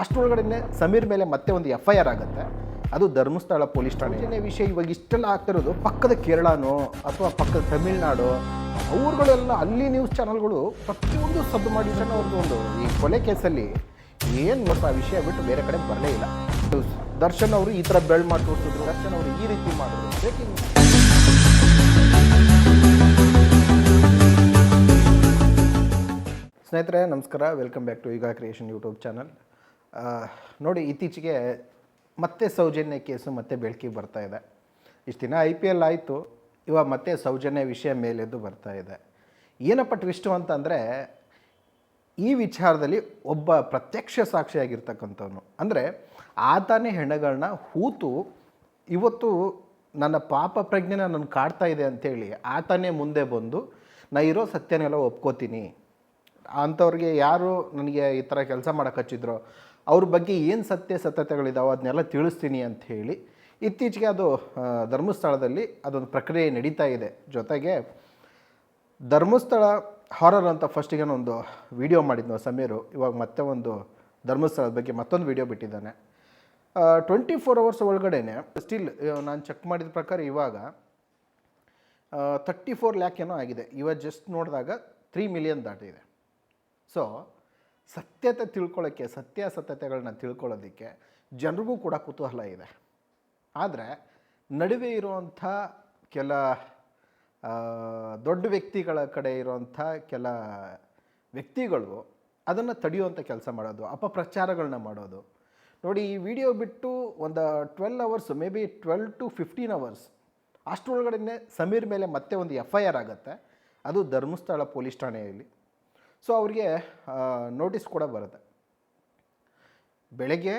ಅಷ್ಟರೊಳಗಡೆ ಸಮೀರ್ ಮೇಲೆ ಮತ್ತೆ ಒಂದು ಎಫ್ ಐ ಆರ್ ಆಗುತ್ತೆ. ಅದು ಧರ್ಮಸ್ಥಳ ಪೊಲೀಸ್ ಠಾಣೆ. ವಿಷಯ ಇವಾಗ ಇಷ್ಟೆಲ್ಲ ಆಗ್ತಿರೋದು ಪಕ್ಕದ ಕೇರಳನೋ ಅಥವಾ ಪಕ್ಕದ ತಮಿಳ್ನಾಡು? ಅವ್ರುಗಳೆಲ್ಲ ಅಲ್ಲಿ ನ್ಯೂಸ್ ಚಾನಲ್ಗಳು ಪ್ರತಿಯೊಂದು ಸದ್ದು ಮಾಡಿ ಜನ ಅವ್ರದ್ದು ಒಂದು ಈ ಕೊಲೆ ಕೇಸಲ್ಲಿ ಏನು ಗೊತ್ತಾ ಆ ವಿಷಯ ಬಿಟ್ಟು ಬೇರೆ ಕಡೆ ಬರಲೇ ಇಲ್ಲ. ದರ್ಶನ್ ಅವರು ಈ ಥರ ಬೆಳ್ ಮಾಡಿ ತೋರಿಸಿದ್ರು. ದರ್ಶನ್ ಅವರು ಈ ರೀತಿ ಮಾಡಿದ್ರು. ಬ್ರೇಕಿಂಗ್ ಸ್ನೇಹಿತರೆ, ನಮಸ್ಕಾರ. ವೆಲ್ಕಮ್ ಬ್ಯಾಕ್ ಟು ಈಗ ಕ್ರಿಯೇಷನ್ ಯೂಟ್ಯೂಬ್ ಚಾನಲ್ ನೋಡಿ, ಇತ್ತೀಚೆಗೆ ಮತ್ತೆ ಸೌಜನ್ಯ ಕೇಸು ಮತ್ತೆ ಬೆಳಕಿಗೆ ಬರ್ತಾ ಇದೆ. ಇಷ್ಟು ದಿನ ಐ ಪಿ ಎಲ್ ಆಯಿತು, ಇವಾಗ ಮತ್ತೆ ಸೌಜನ್ಯ ವಿಷಯ ಮೇಲೆದ್ದು ಬರ್ತಾ ಇದೆ. ಏನಪ್ಪ ಟ್ವಿಸ್ಟು ಅಂತಂದರೆ, ಈ ವಿಚಾರದಲ್ಲಿ ಒಬ್ಬ ಪ್ರತ್ಯಕ್ಷ ಸಾಕ್ಷಿಯಾಗಿರ್ತಕ್ಕಂಥವನು, ಅಂದರೆ ಆತನೇ ಹೆಣ್ಣುಗಳನ್ನ ಹೂತು, ಇವತ್ತು ನನ್ನ ಪಾಪ ಪ್ರಜ್ಞೆನ ನನ್ನ ಕಾಡ್ತಾ ಇದೆ ಅಂಥೇಳಿ ಆತನೇ ಮುಂದೆ ಬಂದು, ನಾ ಇರೋ ಸತ್ಯನೆಲ್ಲ ಒಪ್ಕೋತೀನಿ. ಅಂಥವ್ರಿಗೆ ಯಾರು ನನಗೆ ಈ ಥರ ಕೆಲಸ ಮಾಡೋಕ್ಕೆ ಹಚ್ಚಿದ್ರೋ? ಅವ್ರ ಬಗ್ಗೆ ಏನು ಸತ್ಯ ಸತ್ಯತೆಗಳಿದಾವೋ ಅದನ್ನೆಲ್ಲ ತಿಳಿಸ್ತೀನಿ ಅಂತ ಹೇಳಿ ಇತ್ತೀಚೆಗೆ ಅದು ಧರ್ಮಸ್ಥಳದಲ್ಲಿ ಅದೊಂದು ಪ್ರಕ್ರಿಯೆ ನಡೀತಾ ಇದೆ. ಜೊತೆಗೆ ಧರ್ಮಸ್ಥಳ ಹಾರರ್ ಅಂತ ಫಸ್ಟಿಗೆ ಒಂದು ವಿಡಿಯೋ ಮಾಡಿದ್ನು ಸಮೀರು, ಇವಾಗ ಮತ್ತೆ ಒಂದು ಧರ್ಮಸ್ಥಳದ ಬಗ್ಗೆ ಮತ್ತೊಂದು ವಿಡಿಯೋ ಬಿಟ್ಟಿದ್ದಾನೆ. ಟ್ವೆಂಟಿ ಫೋರ್ ಅವರ್ಸ್ ಒಳಗಡೆನೆ ಸ್ಟಿಲ್ ನಾನು ಚೆಕ್ ಮಾಡಿದ ಪ್ರಕಾರ ಇವಾಗ ತರ್ಟಿ ಫೋರ್ ಲ್ಯಾಕ್ ಏನೋ ಆಗಿದೆ. ಇವಾಗ ಜಸ್ಟ್ ನೋಡಿದಾಗ ತ್ರೀ ಮಿಲಿಯನ್ ದಾಟಿದೆ. ಸೊ ಸತ್ಯತೆ ತಿಳ್ಕೊಳ್ಳೋಕ್ಕೆ ಸತ್ಯಾಸತ್ಯತೆಗಳನ್ನ ತಿಳ್ಕೊಳ್ಳೋದಕ್ಕೆ ಜನರಿಗೂ ಕೂಡ ಕುತೂಹಲ ಇದೆ. ಆದರೆ ನಡುವೆ ಇರುವಂಥ ಕೆಲ ದೊಡ್ಡ ವ್ಯಕ್ತಿಗಳ ಕಡೆ ಇರುವಂಥ ಕೆಲ ವ್ಯಕ್ತಿಗಳು ಅದನ್ನು ತಡೆಯುವಂಥ ಕೆಲಸ ಮಾಡೋದು ಅಪಪ್ರಚಾರಗಳನ್ನ ಮಾಡೋದು. ನೋಡಿ, ಈ ವಿಡಿಯೋ ಬಿಟ್ಟು ಒಂದು twelve hours, may be twelve to fifteen hours ಅಷ್ಟರೊಳಗಡೆ Sameer ಮೇಲೆ ಮತ್ತೆ ಒಂದು ಎಫ್ ಐ ಆರ್ ಆಗುತ್ತೆ. ಅದು ಧರ್ಮಸ್ಥಳ ಪೊಲೀಸ್ ಠಾಣೆಯಲ್ಲಿ. ಸೊ ಅವರಿಗೆ ನೋಟಿಸ್ ಕೂಡ ಬರುತ್ತೆ. ಬೆಳಗ್ಗೆ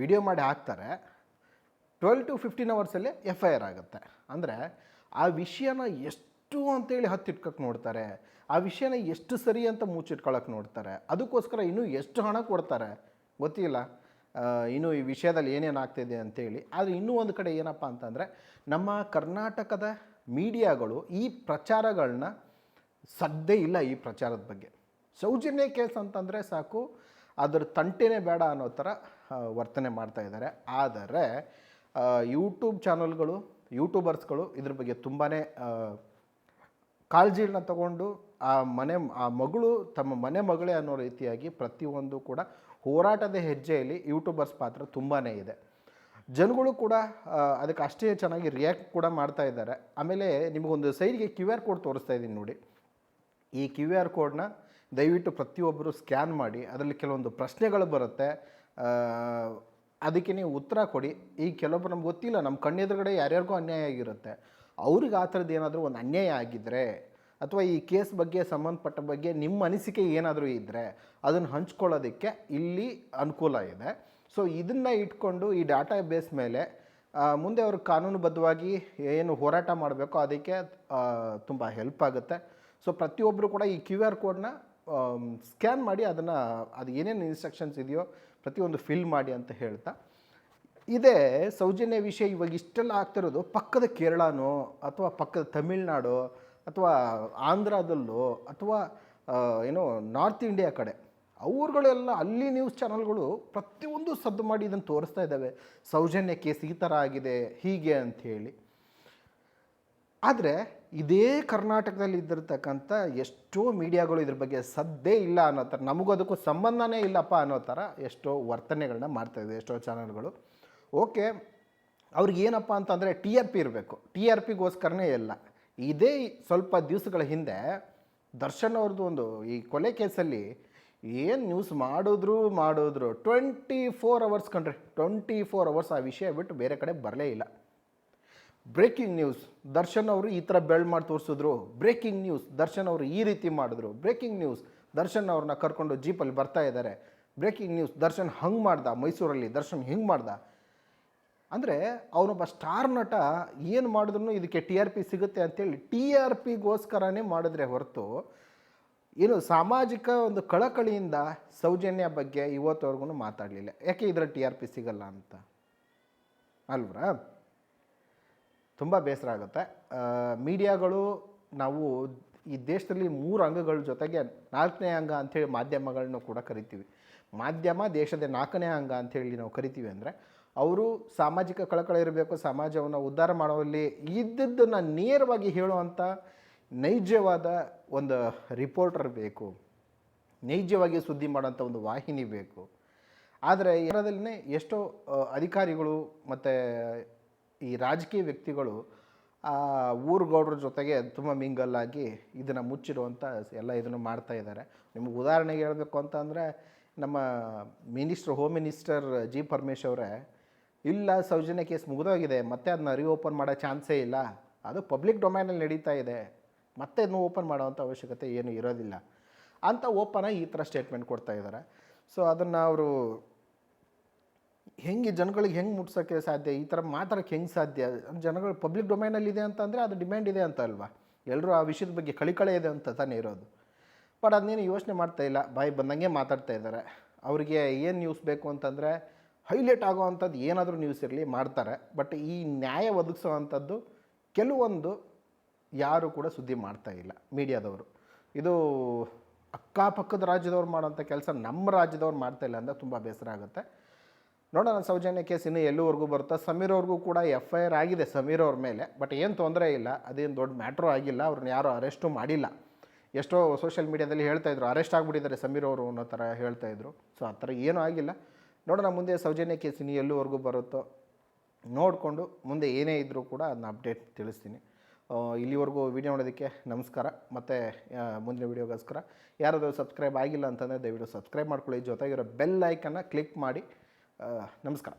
ವಿಡಿಯೋ ಮಾಡಿ ಹಾಕ್ತಾರೆ. ಟ್ವೆಲ್ ಟು ಫಿಫ್ಟೀನ್ ಅವರ್ಸಲ್ಲಿ ಎಫ್ ಐ ಆರ್ ಆಗುತ್ತೆ. ಅಂದರೆ, ಆ ವಿಷಯನ ಎಷ್ಟು ಅಂತೇಳಿ ಹತ್ತಿಟ್ಕೋಕೆ ನೋಡ್ತಾರೆ, ಆ ವಿಷಯನ ಎಷ್ಟು ಸರಿ ಅಂತ ಮುಚ್ಚಿಟ್ಕೊಳಕ್ಕೆ ನೋಡ್ತಾರೆ, ಅದಕ್ಕೋಸ್ಕರ ಇನ್ನೂ ಎಷ್ಟು ಹಣ ಕೊಡ್ತಾರೆ ಗೊತ್ತಿಲ್ಲ. ಇನ್ನು ಈ ವಿಷಯದಲ್ಲಿ ಏನೇನು ಆಗ್ತಿದೆ ಅಂತೇಳಿ. ಆದರೆ ಇನ್ನೂ ಒಂದು ಕಡೆ ಏನಪ್ಪ ಅಂತಂದರೆ, ನಮ್ಮ ಕರ್ನಾಟಕದ ಮೀಡಿಯಾಗಳು ಈ ಪ್ರಚಾರಗಳನ್ನ ಸದ್ದೇ ಇಲ್ಲ ಈ ಪ್ರಚಾರದ ಬಗ್ಗೆ. ಸೌಜನ್ಯ ಕೇಸ್ ಅಂತಂದರೆ ಸಾಕು, ಅದರ ತಂಟೆನೇ ಬೇಡ ಅನ್ನೋ ಥರ ವರ್ತನೆ ಮಾಡ್ತಾ ಇದ್ದಾರೆ. ಆದರೆ ಯೂಟ್ಯೂಬ್ ಚಾನಲ್ಗಳು ಯೂಟ್ಯೂಬರ್ಸ್ಗಳು ಇದ್ರ ಬಗ್ಗೆ ತುಂಬಾ ಕಾಳಜಿಗಳನ್ನ ತಗೊಂಡು ಆ ಮನೆ, ಆ ಮಗಳು ತಮ್ಮ ಮನೆ ಮಗಳೇ ಅನ್ನೋ ರೀತಿಯಾಗಿ ಪ್ರತಿಯೊಂದು ಕೂಡ ಹೋರಾಟದ ಹೆಜ್ಜೆಯಲ್ಲಿ ಯೂಟ್ಯೂಬರ್ಸ್ ಪಾತ್ರ ತುಂಬಾ ಇದೆ. ಜನಗಳು ಕೂಡ ಅದಕ್ಕೆ ಅಷ್ಟೇ ಚೆನ್ನಾಗಿ ರಿಯಾಕ್ಟ್ ಕೂಡ ಮಾಡ್ತಾ ಇದ್ದಾರೆ. ಆಮೇಲೆ ನಿಮಗೊಂದು ಸೈಡ್ಗೆ ಕ್ಯೂ ಆರ್ ಕೋಡ್ ತೋರಿಸ್ತಾ ಇದ್ದೀನಿ ನೋಡಿ. ಈ ಕ್ಯೂ ಆರ್ ಕೋಡ್ನ ದಯವಿಟ್ಟು ಪ್ರತಿಯೊಬ್ಬರು ಸ್ಕ್ಯಾನ್ ಮಾಡಿ, ಅದರಲ್ಲಿ ಕೆಲವೊಂದು ಪ್ರಶ್ನೆಗಳು ಬರುತ್ತೆ. ಅದಕ್ಕೆ ನೀವು ಉತ್ತರ ಕೊಡಿ. ಈ ಕೆಲವೊಬ್ರು ನಮ್ಗೆ ಗೊತ್ತಿಲ್ಲ, ನಮ್ಮ ಕಣ್ಣೆದುರುಗಡೆ ಯಾರ್ಯಾರಿಗೂ ಅನ್ಯಾಯ ಆಗಿರುತ್ತೆ. ಅವ್ರಿಗೆ ಆ ಥರದ್ದು ಏನಾದರೂ ಒಂದು ಅನ್ಯಾಯ ಆಗಿದ್ದರೆ ಅಥವಾ ಈ ಕೇಸ್ ಬಗ್ಗೆ ಸಂಬಂಧಪಟ್ಟ ಬಗ್ಗೆ ನಿಮ್ಮ ಅನಿಸಿಕೆ ಏನಾದರೂ ಇದ್ದರೆ ಅದನ್ನು ಹಂಚ್ಕೊಳ್ಳೋದಕ್ಕೆ ಇಲ್ಲಿ ಅನುಕೂಲ ಇದೆ. ಸೊ ಇದನ್ನು ಇಟ್ಕೊಂಡು ಈ ಡಾಟಾ ಬೇಸ್ ಮೇಲೆ ಮುಂದೆ ಅವರು ಕಾನೂನುಬದ್ಧವಾಗಿ ಏನು ಹೋರಾಟ ಮಾಡಬೇಕೋ ಅದಕ್ಕೆ ತುಂಬ ಹೆಲ್ಪ್ ಆಗುತ್ತೆ. ಸೊ ಪ್ರತಿಯೊಬ್ಬರು ಕೂಡ ಈ ಕ್ಯೂ ಆರ್ ಕೋಡ್ನ ಸ್ಕ್ಯಾನ್ ಮಾಡಿ ಅದನ್ನು, ಅದು ಏನೇನು ಇನ್ಸ್ಟ್ರಕ್ಷನ್ಸ್ ಇದೆಯೋ ಪ್ರತಿಯೊಂದು ಫಿಲ್ ಮಾಡಿ ಅಂತ ಹೇಳ್ತಾ. ಇದೇ ಸೌಜನ್ಯ ವಿಷಯ ಇವಾಗ ಇಷ್ಟೆಲ್ಲ ಆಗ್ತಿರೋದು ಪಕ್ಕದ ಕೇರಳನೋ ಅಥವಾ ಪಕ್ಕದ ತಮಿಳ್ನಾಡು ಅಥವಾ ಆಂಧ್ರದಲ್ಲೋ ಅಥವಾ ಏನೋ ನಾರ್ತ್ ಇಂಡಿಯಾ ಕಡೆ, ಅವ್ರುಗಳೆಲ್ಲ ಅಲ್ಲಿ ನ್ಯೂಸ್ ಚಾನಲ್ಗಳು ಪ್ರತಿಯೊಂದು ಸದ್ದು ಮಾಡಿ ಇದನ್ನು ತೋರಿಸ್ತಾ ಇದ್ದಾವೆ. ಸೌಜನ್ಯ ಕೇಸ್ ಈ ಥರ ಆಗಿದೆ, ಹೀಗೆ ಅಂಥೇಳಿ ಆದರೆ ಇದೇ ಕರ್ನಾಟಕದಲ್ಲಿ ಇದ್ದಿರ್ತಕ್ಕಂಥ ಎಷ್ಟೋ ಮೀಡಿಯಾಗಳು ಇದ್ರ ಬಗ್ಗೆ ಸದ್ದೇ ಇಲ್ಲ ಅನ್ನೋ ಥರ, ನಮಗೂ ಅದಕ್ಕೂ ಸಂಬಂಧನೇ ಇಲ್ಲಪ್ಪ ಅನ್ನೋ ಥರ ಎಷ್ಟೋ ವರ್ತನೆಗಳನ್ನ ಮಾಡ್ತಾಯಿದೆ ಎಷ್ಟೋ ಚಾನಲ್ಗಳು ಓಕೆ, ಅವ್ರಿಗೆ ಏನಪ್ಪ ಅಂತಂದರೆ ಟಿ ಆರ್ ಪಿ ಇರಬೇಕು. ಟಿ ಆರ್ ಪಿಗೋಸ್ಕರನೇ ಇಲ್ಲ. ಇದೇ ಸ್ವಲ್ಪ ದಿವಸಗಳ ಹಿಂದೆ ದರ್ಶನ್ ಅವ್ರದ್ದು ಒಂದು ಈ ಕೊಲೆ ಕೇಸಲ್ಲಿ ಏನು ನ್ಯೂಸ್ ಮಾಡಿದ್ರು ಮಾಡಿದ್ರು ಟ್ವೆಂಟಿ ಫೋರ್ ಅವರ್ಸ್ ಕಂಡ್ರೆ ಟ್ವೆಂಟಿ ಫೋರ್ ಅವರ್ಸ್ ಆ ವಿಷಯ ಬಿಟ್ಟು ಬೇರೆ ಕಡೆ ಬರಲೇ ಇಲ್ಲ. ಬ್ರೇಕಿಂಗ್ ನ್ಯೂಸ್ ದರ್ಶನ್ ಅವರು ಈ ಥರ ಬೆಳ್ ಮಾಡಿ ತೋರಿಸಿದ್ರು. ಬ್ರೇಕಿಂಗ್ ನ್ಯೂಸ್ ದರ್ಶನ್ ಅವರು ಈ ರೀತಿ ಮಾಡಿದ್ರು. ಬ್ರೇಕಿಂಗ್ ನ್ಯೂಸ್ ದರ್ಶನ್ ಅವ್ರನ್ನ ಕರ್ಕೊಂಡು ಜೀಪಲ್ಲಿ ಬರ್ತಾ ಇದ್ದಾರೆ ಬ್ರೇಕಿಂಗ್ ನ್ಯೂಸ್ ದರ್ಶನ್ ಹಂಗೆ ಮಾಡ್ದ? ಮೈಸೂರಲ್ಲಿ ದರ್ಶನ್ ಹಿಂಗೆ ಮಾಡ್ದ? ಅಂದರೆ ಅವನೊಬ್ಬ ಸ್ಟಾರ್ ನಟ ಏನು ಮಾಡಿದ್ರು ಇದಕ್ಕೆ ಟಿ ಆರ್ ಪಿ ಸಿಗುತ್ತೆ ಅಂತೇಳಿ ಟಿ ಆರ್ ಪಿಗೋಸ್ಕರನೇ ಮಾಡಿದ್ರೆ ಹೊರತು ಏನು ಸಾಮಾಜಿಕ ಒಂದು ಕಳಕಳಿಯಿಂದ ಸೌಜನ್ಯ ಬಗ್ಗೆ ಇವತ್ತವರೆಗೂ ಮಾತಾಡಲಿಲ್ಲ. ಯಾಕೆ ಇದರ ಟಿ ಆರ್ ಪಿ ಸಿಗಲ್ಲ ಅಂತ? ಅಲ್ವ್ರಾ ತುಂಬ ಬೇಸರ ಆಗುತ್ತೆ. ಮೀಡಿಯಾಗಳು ನಾವು ಈ ದೇಶದಲ್ಲಿ ಮೂರು ಅಂಗಗಳ ಜೊತೆಗೆ ನಾಲ್ಕನೇ ಅಂಗ ಅಂಥೇಳಿ ಮಾಧ್ಯಮಗಳನ್ನು ಕೂಡ ಕರಿತೀವಿ. ಮಾಧ್ಯಮ ದೇಶದ ನಾಲ್ಕನೇ ಅಂಗ ಅಂಥೇಳಿ ನಾವು ಕರಿತೀವಿ ಅಂದರೆ ಅವರು ಸಾಮಾಜಿಕ ಕಳಕಳಿ ಇರಬೇಕು, ಸಮಾಜವನ್ನು ಉದ್ಧಾರ ಮಾಡುವಲ್ಲಿ ಇದ್ದದ್ದನ್ನು ನೇರವಾಗಿ ಹೇಳುವಂಥ ನೈಜವಾದ ಒಂದು ರಿಪೋರ್ಟರ್ ಬೇಕು, ನೈಜವಾಗಿ ಸುದ್ದಿ ಮಾಡೋಂಥ ಒಂದು ವಾಹಿನಿ ಬೇಕು. ಆದರೆ ಇದರದಲ್ಲೇ ಎಷ್ಟೋ ಅಧಿಕಾರಿಗಳು ಮತ್ತು ಈ ರಾಜಕೀಯ ವ್ಯಕ್ತಿಗಳು ಆ ಊರುಗೌಡ್ರ ಜೊತೆಗೆ ತುಂಬ ಮಿಂಗಲ್ ಆಗಿ ಇದನ್ನು ಮುಚ್ಚಿರುವಂಥ ಎಲ್ಲ ಇದನ್ನು ಮಾಡ್ತಾ ಇದ್ದಾರೆ. ನಿಮಗೆ ಉದಾಹರಣೆಗೆ ಹೇಳಬೇಕು ಅಂತಂದರೆ ನಮ್ಮ minister, home minister G Paramesh ಅವರೇ, ಇಲ್ಲ ಸೌಜನ್ಯ ಕೇಸ್ ಮುಗಿದೋಗಿದೆ, ಮತ್ತೆ ಅದನ್ನ ರೀಓಪನ್ ಮಾಡೋ ಚಾನ್ಸೇ ಇಲ್ಲ, ಅದು ಪಬ್ಲಿಕ್ ಡೊಮೈನಲ್ಲಿ ನಡೀತಾ ಇದೆ, ಮತ್ತೆ ಅದನ್ನು ಓಪನ್ ಮಾಡೋವಂಥ ಅವಶ್ಯಕತೆ ಏನು ಇರೋದಿಲ್ಲ. ಅಂತ ಓಪನಾಗಿ ಈ ಥರ ಸ್ಟೇಟ್ಮೆಂಟ್ ಕೊಡ್ತಾ ಇದ್ದಾರೆ. ಸೊ ಅದನ್ನು ಅವರು ಹೆಂಗೆ ಜನಗಳಿಗೆ ಹೆಂಗೆ ಮುಟ್ಸೋಕ್ಕೆ ಸಾಧ್ಯ? ಈ ಥರ ಮಾತಾಡೋಕ್ಕೆ ಹೆಂಗೆ ಸಾಧ್ಯ? ಜನಗಳು ಪಬ್ಲಿಕ್ ಡೊಮೈನಲ್ಲಿ ಇದೆ ಅಂತಂದರೆ ಅದು ಡಿಮ್ಯಾಂಡ್ ಇದೆ ಅಂತ ಅಲ್ವಾ? ಎಲ್ಲರೂ ಆ ವಿಷಯದ ಬಗ್ಗೆ ಕಳಿಕಳೆ ಇದೆ ಅಂತ ತಾನೇ ಇರೋದು. ಬಟ್ ಅದನ್ನೇನು ಯೋಚನೆ ಮಾಡ್ತಾ ಇಲ್ಲ. ಬಾಯಿ ಬಂದಂಗೆ ಮಾತಾಡ್ತಾ ಇದ್ದಾರೆ. ಅವರಿಗೆ ಏನು ನ್ಯೂಸ್ ಬೇಕು ಅಂತಂದರೆ ಹೈಲೈಟ್ ಆಗೋವಂಥದ್ದು ಏನಾದರೂ ನ್ಯೂಸ್ ಇರಲಿ ಮಾಡ್ತಾರೆ. ಬಟ್ ಈ ನ್ಯಾಯ ಒದಗಿಸೋವಂಥದ್ದು ಕೆಲವೊಂದು ಯಾರು ಕೂಡ ಸುದ್ದಿ ಮಾಡ್ತಾ ಇಲ್ಲ ಮೀಡಿಯಾದವರು. ಇದು ಅಕ್ಕಪಕ್ಕದ ರಾಜ್ಯದವ್ರು ಮಾಡೋಂಥ ಕೆಲಸ ನಮ್ಮ ರಾಜ್ಯದವ್ರು ಮಾಡ್ತಾ ಇಲ್ಲ ಅಂದರೆ ತುಂಬ ಬೇಸರ ಆಗುತ್ತೆ. ನೋಡೋಣ ಸೌಜನ್ಯ ಕೇಸ್ ಇನ್ನೂ ಎಲ್ಲಿವರೆಗೂ ಬರುತ್ತಾ? ಸಮೀರ್ ಅವ್ರಿಗೂ ಕೂಡ ಎಫ್ ಐ ಆರ್ ಆಗಿದೆ ಸಮೀರ್ ಅವ್ರ ಮೇಲೆ. ಬಟ್ ಏನು ತೊಂದರೆ ಇಲ್ಲ. ಅದೇನು ದೊಡ್ಡ ಮ್ಯಾಟ್ರೂ ಆಗಿಲ್ಲ. ಅವ್ರನ್ನ ಯಾರೂ ಅರೆಸ್ಟು ಮಾಡಿಲ್ಲ. ಎಷ್ಟೋ ಸೋಷಿಯಲ್ ಮೀಡ್ಯಾದಲ್ಲಿ ಹೇಳ್ತಾ ಇದ್ರು, ಅರೆಸ್ಟ್ ಆಗಿಬಿಟ್ಟಿದ್ದಾರೆ ಸಮೀರ್ ಅವರು ಅನ್ನೋ ಥರ ಹೇಳ್ತಾ ಇದ್ರು. ಸೊ ಆ ಥರ ಏನೂ ಆಗಿಲ್ಲ. ನೋಡೋಣ ಮುಂದೆ ಸೌಜನ್ಯ ಕೇಸ್ ಇನ್ನು ಎಲ್ಲಿವರೆಗೂ ಬರುತ್ತೋ. ನೋಡಿಕೊಂಡು ಮುಂದೆ ಏನೇ ಇದ್ದರೂ ಕೂಡ ಅದನ್ನ ಅಪ್ಡೇಟ್ ತಿಳಿಸ್ತೀನಿ. ಇಲ್ಲಿವರೆಗೂ ವಿಡಿಯೋ ನೋಡೋದಕ್ಕೆ ನಮಸ್ಕಾರ. ಮತ್ತು ಮುಂದಿನ ವೀಡಿಯೋಗೋಸ್ಕರ. ಯಾರಾದರೂ ಸಬ್ಸ್ಕ್ರೈಬ್ ಆಗಿಲ್ಲ ಅಂತಂದರೆ ದಯವಿಟ್ಟು ಸಬ್ಸ್ಕ್ರೈಬ್ ಮಾಡ್ಕೊಳ್ಳಿ. ಜೊತೆಗಿರೋ ಬೆಲ್ ಐಕನ್ನ ಕ್ಲಿಕ್ ಮಾಡಿ. ನಮಸ್ಕಾರ.